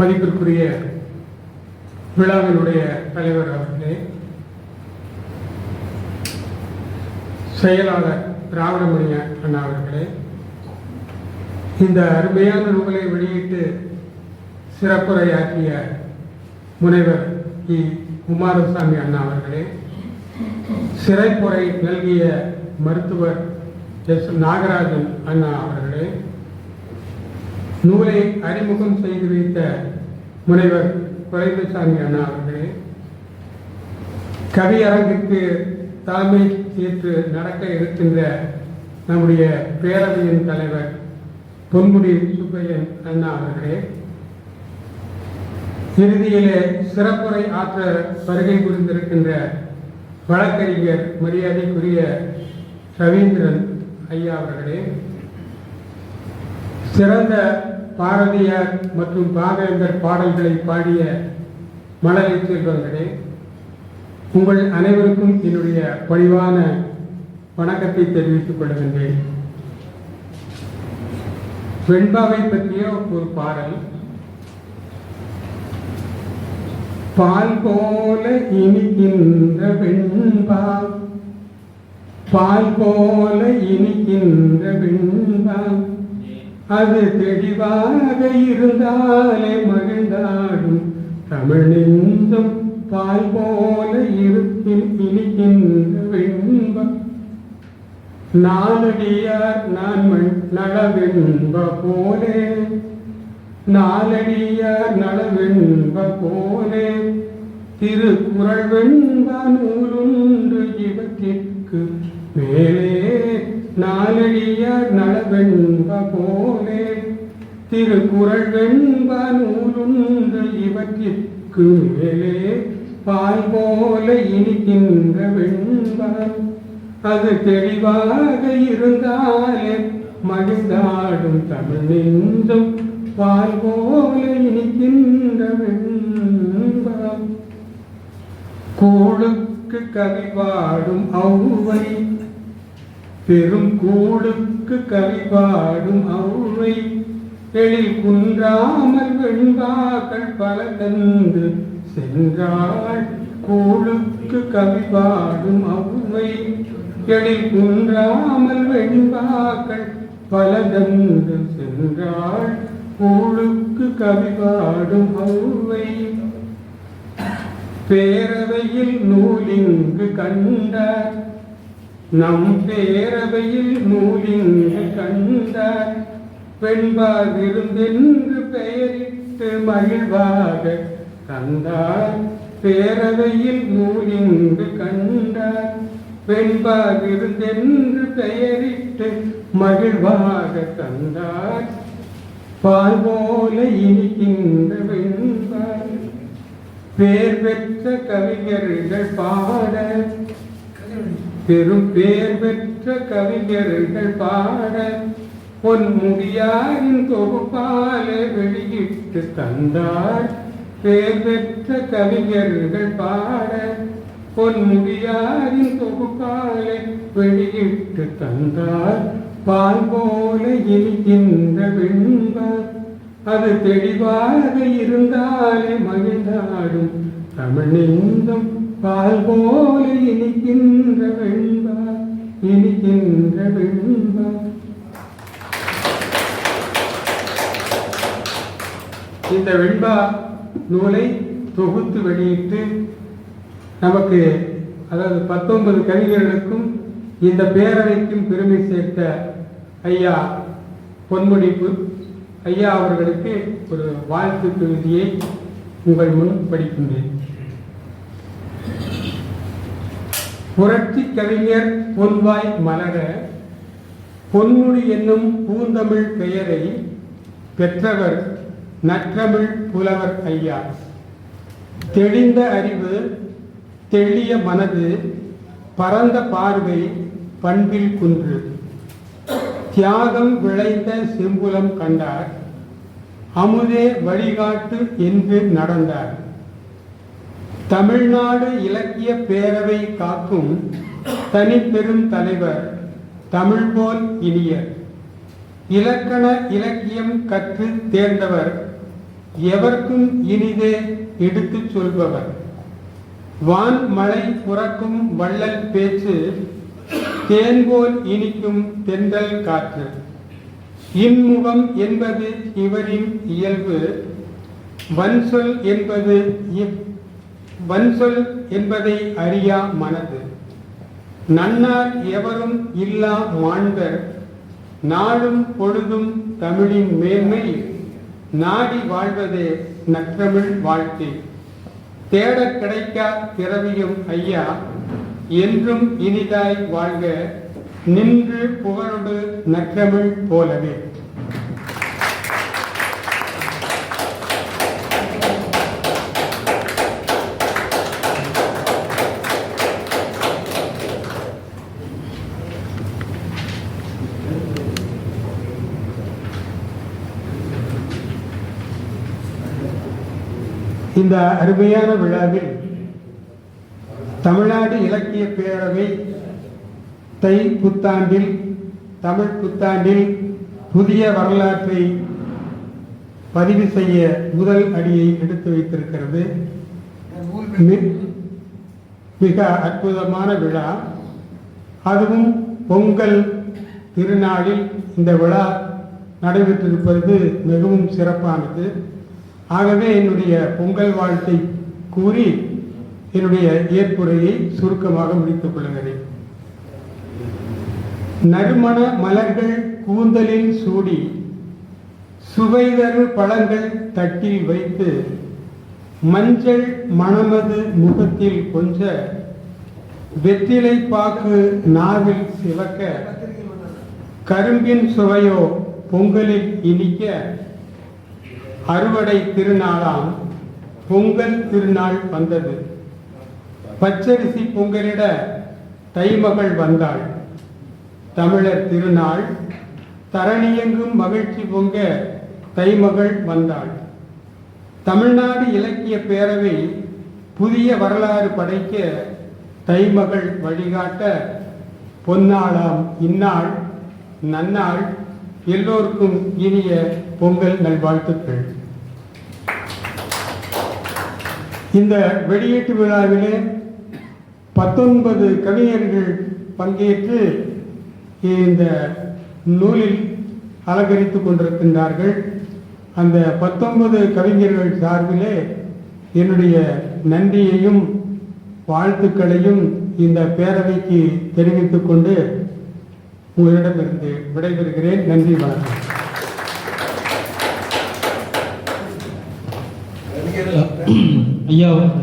மதிப்பிற்குரிய விழாவினுடைய தலைவர் அவர்களே செயலாளர் திராவிடமணிய அண்ணா அவர்களே இந்த அருமையான நூலை வெளியிட்டு சிறப்புரையாற்றிய முனைவர் இ. குமாரசாமி அண்ணா அவர்களே சிறைப்புரை நல்கிய மருத்துவர் எஸ். நாகராஜன் அண்ணா அவர்களே நூலை அறிமுகம் செய்து வைத்த முனைவர் குறைந்தசாமி அண்ணா அவர்களே கவியரங்கிற்கு தலைமை ஏற்று நடக்க இருக்கின்ற நம்முடைய பேரவையின் தலைவர் பொன்முடி சுப்பையன் அண்ணா அவர்களே இறுதியிலே சிறப்புரை ஆற்ற வருகை புரிந்திருக்கின்ற வழக்கறிஞர் மரியாதைக்குரிய ரவீந்திரன் ஐயா அவர்களே சிறந்த பாரதியார் மற்றும் பாவேந்தர் பாடல்களை பாடிய மலரை செல்வங்களே உங்கள் அனைவருக்கும் என்னுடைய பணிவான வணக்கத்தை தெரிவித்துக் கொள்கின்றேன். வெண்பாவை பற்றிய ஒரு பாடல். பால் போல இனிக்கின்ற வெண்பா பால் போல இனிக்கின்ற வெண்பா அது தெளிவாக இருந்தாலே மகிழ்ந்தாடும். தமிழ் நெஞ்சம் பால் போல இருப்பின் இனிக்கின்ற வெண்பா நாலடியார் நான் மண் நலவென்ப போலே. நாலடியார் நலவென்ப போலே. திருக்குறள் வெண்ப நூலுண்டு இவற்றிற்கு மேலே நாலடியார் நலவென்ப போலே திருக்குறள் வெண்ப நூலுண்டு இவற்றிற்கு மேலே பால் போல இனிக்கின்ற வெண்பான் அது தெளிவாக இருந்தாலே மகிழ்ந்தாடும் தமிழ் நெஞ்சம் பால் போல இனிக்கின்ற வெண்பம் கூழுக்கு கவி பாடும் ஔவை பெரும் கூடுக்கு கவிபாடும் பாடும் எழில் குன்றாமல் வெண்பாக்கள் பல தந்து சென்றாள். கூழுக்கு கவிபாடும் பாடும் எழில் குன்றாமல் வெண்பாக்கள் பல தந்து சென்றாள். கூழுக்கு கவிபாடும் பாடும் பேரவையில் நூலிங்கு கண்டார் நம் பேரவையில் நூலிங்கு கண்டார். வெண்பார் விருந்தென்று பெயரிட்டு மகிழ்வாக கண்டார் பேரவையில் நூலிங்கு கண்டார். வெண்பார் விருந்தென்று பெயரிட்டு மகிழ்வாக கண்டார் பால் போல இனிக்கின்ற வெண்பார். பேர் பெற்ற கவிஞர்கள் பாட பெரும் பேர் பெற்ற கவிஞர்கள் பாட பொன் முடியாரின் தொகுப்பாலே வெளியிட்டு தந்தார். பேர் பெற்ற கவிஞர்கள் பாட பொன் முடியாரின் தொகுப்பாலே வெளியிட்டு தந்தார். பால் போல இனிக்கின்ற வெண்பார் அது தெளிவாக இருந்தாலே மகிழ்ந்தாடும் தமிழ் நெஞ்சம் பால் போல இனிக்கின்ற வெண்பா இனிக்கின்ற வெண்பா. இந்த வெண்பா நூலை தொகுத்து வெளியிட்டு நமக்கு அதாவது பத்தொன்பது கவிஞர்களுக்கும் இந்த பேரவைக்கும் பெருமை சேர்த்த ஐயா பொன்முடிப்பு ஐயா அவர்களுக்கு ஒரு வாழ்த்து தொகுதியை உங்கள் முன் படிக்கின்றேன். புரட்சி கவிஞர் பொன்வாய் மலர பொன்முடி என்னும் பூந்தமிழ் பெயரை பெற்றவர் நற்றமிழ் புலவர் ஐயா. தெளிந்த அறிவு தெளிய மனது பரந்த பார்வை பண்பில் குன்று. தியாகம் விளைந்த செம்புலம் கண்டார் அமுதே வழிகாட்டு என்று நடந்தார். தமிழ்நாடு இலக்கிய பேரவை காக்கும் தனிப்பெரும் தலைவர் தமிழ் போல் இனியர். இலக்கண இலக்கியம் கற்று தேர்ந்தவர் எவர்க்கும் இனிதே எடுத்துச் சொல்பவர். வான் மழை புறக்கும் வள்ளல் பேச்சு தேன்போல் இனிக்கும் தென்றல் காற்று. இன்முகம் என்பது இவரின் இயல்பு வன்சொல் என்பது இவ் வன்சொல் என்பதை அறியா மனது. நன்னார் எவரும் இல்லா மாண்பர். நாளும் பொழுதும் தமிழின் மேன்மை. நாடி வாழ்வதே நற்றமிழ் வாழ்க்கை. தேடக் கிடைக்கா திறவியும் ஐயா. என்றும் இனிதாய் வாழ்க. நின்று புகழொடு நற்றமிழ் போலவே. இந்த அருமையான விழாவில் தமிழ்நாடு இலக்கிய பேரவை தை புத்தாண்டில் தமிழ் புத்தாண்டில் புதிய வரலாற்றை பதிவு செய்ய முதல் அடியை எடுத்து வைத்திருக்கிறது. மிக அற்புதமான விழா. அதுவும் பொங்கல் திருநாளில் இந்த விழா நடைபெற்றிருப்பது மிகவும் சிறப்பானது. ஆகவே என்னுடைய பொங்கல் வாழ்த்தை கூறி என்னுடைய ஏற்புரையை சுருக்கமாக முடித்துக் கொள்ளுகிறேன். நறுமண மலர்கள் கூந்தலில் சூடி சுவைதரு பழங்கள் தட்டில் வைத்து மஞ்சள் மணமது முகத்தில் கொஞ்ச வெற்றிலை பாக்கு நாவில் சிவக்க கரும்பின் சுவையோ பொங்கலில் இனிக்க அறுவடை திருநாளாம் பொங்கல் திருநாள் வந்தது. பச்சரிசி பொங்கலிட தைமகள் வந்தாள். தமிழர் திருநாள் தரணியெங்கும் மகிழ்ச்சி பொங்க தைமகள் வந்தாள். தமிழ்நாடு இலக்கிய பேரவை புதிய வரலாறு படைக்க தைமகள் வழிகாட்ட பொன்னாளாம் இந்நாள் நன்னாள் எல்லோருக்கும் இனிய பொங்கல் நல்வாழ்த்துக்கள். இந்த வெளியீட்டு விழாவிலே பத்தொன்பது கவிஞர்கள் பங்கேற்று இந்த நூலில் அலங்கரித்துக் கொண்டிருக்கின்றார்கள். அந்த பத்தொன்பது கவிஞர்கள் சார்பிலே என்னுடைய நன்றியையும் வாழ்த்துக்களையும் இந்த பேரவைக்கு தெரிவித்துக் கொண்டு உங்களிடமிருந்து விடைபெறுகிறேன். நன்றி வணக்கம். ஐயா